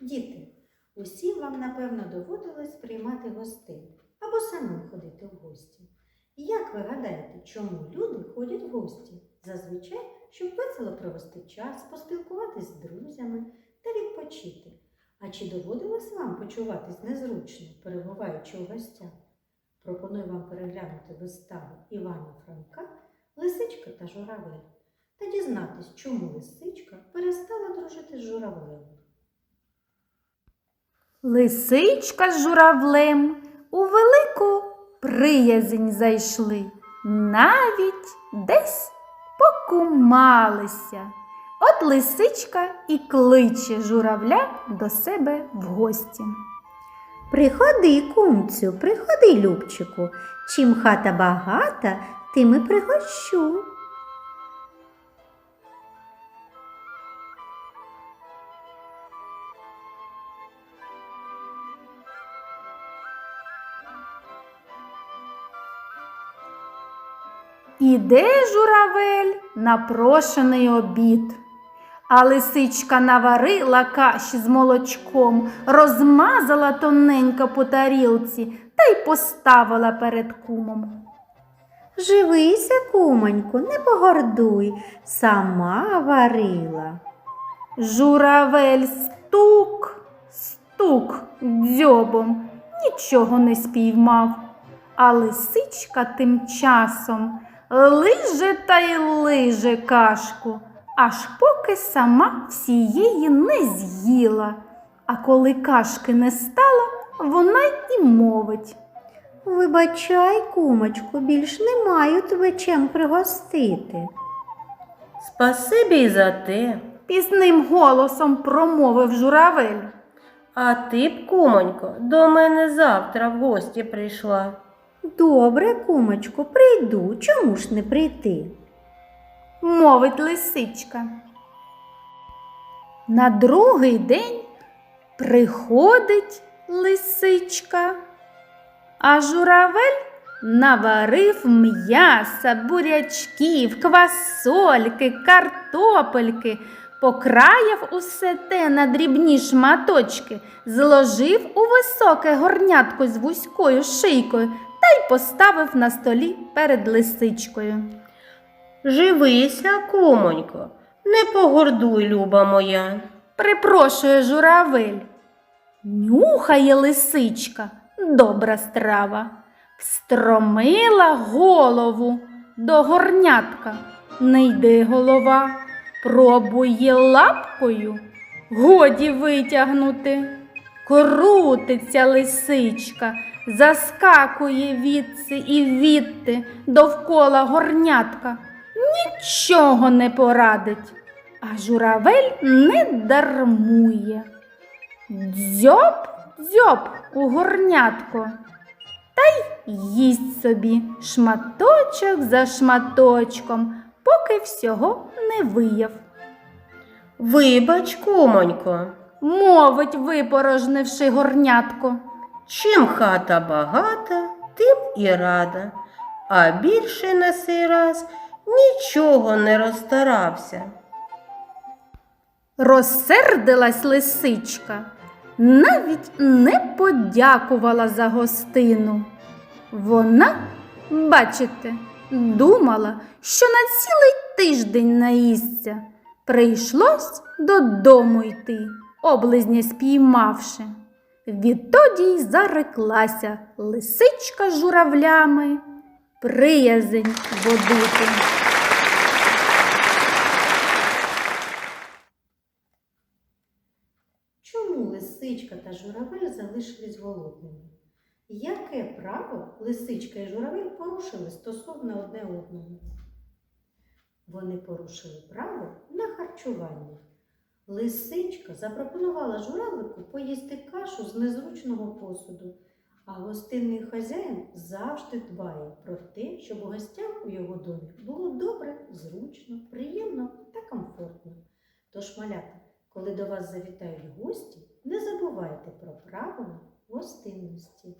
Діти, усім вам, напевно, доводилось приймати гостей або самим ходити в гості. Як ви гадаєте, чому люди ходять в гості? Зазвичай, щоб весело провести час, поспілкуватись з друзями та відпочити. А чи доводилось вам почуватись незручно, перебуваючи у гостях? Пропоную вам переглянути виставу Івана Франка Лисичка та журавель та дізнатись, чому лисичка перестала дружити з журавлем. Лисичка з журавлем у велику приязнь зайшли, навіть десь покумалися. От лисичка і кличе журавля до себе в гості. Приходи, кумцю, приходи, Любчику. Чим хата багата, тим і пригощу. Іде журавель на прошений обід. А лисичка наварила каші з молочком, розмазала тоненько по тарілці та й поставила перед кумом. Живися, кумоньку, не погордуй, сама варила. Журавель стук, стук дзьобом, нічого не спіймав. А лисичка тим часом лиже та й лиже кашку, аж поки сама всієї не з'їла. А коли кашки не стало, вона й і мовить. Вибачай, кумочку, більш не маю тебе чим пригостити. Спасибі й за те. Пісним голосом промовив журавель. А ти б, кумонько, до мене завтра в гості прийшла. Добре, кумочку, прийду. Чому ж не прийти? мовить лисичка. На другий день приходить лисичка, а журавель наварив м'яса, бурячків, квасольки, картопельки, покраяв усе те на дрібні шматочки, зложив у високе горнятко з вузькою шийкою й поставив на столі перед лисичкою. Живися, кумонько, не погордуй, люба моя. Припрошує журавель. Нюхає лисичка, добра страва, встромила голову до горнятка. Не йде голова, пробує лапкою, годі витягнути. Крутиться лисичка, заскакує відси і відти довкола горнятка. Нічого не порадить, а журавель не дармує. Дзьоб, дзьоб у горнятко, та й їсть собі шматочок за шматочком, поки всього не вияв. Вибач, кумонько, Мовить, випорожнивши горнятко. Чим хата багата, тим і рада. А більше на сей раз нічого не розстарався. Розсердилась лисичка, навіть не подякувала за гостину. Вона, бачите, думала, що на цілий тиждень наїсться. Прийшлось додому йти, облизня спіймавши. Відтоді й зареклася лисичка журавлями, приязень водити. Чому лисичка та журавель залишились голодними? Яке право лисичка і журавель порушили стосовно одне одного? Вони порушили право на харчування. Лисичка запропонувала журавлику поїсти кашу з незручного посуду, а гостинний хазяїн завжди дбає про те, щоб гостям у його домі було добре, зручно, приємно та комфортно. Тож, малята, коли до вас завітають гості, не забувайте про правила гостинності.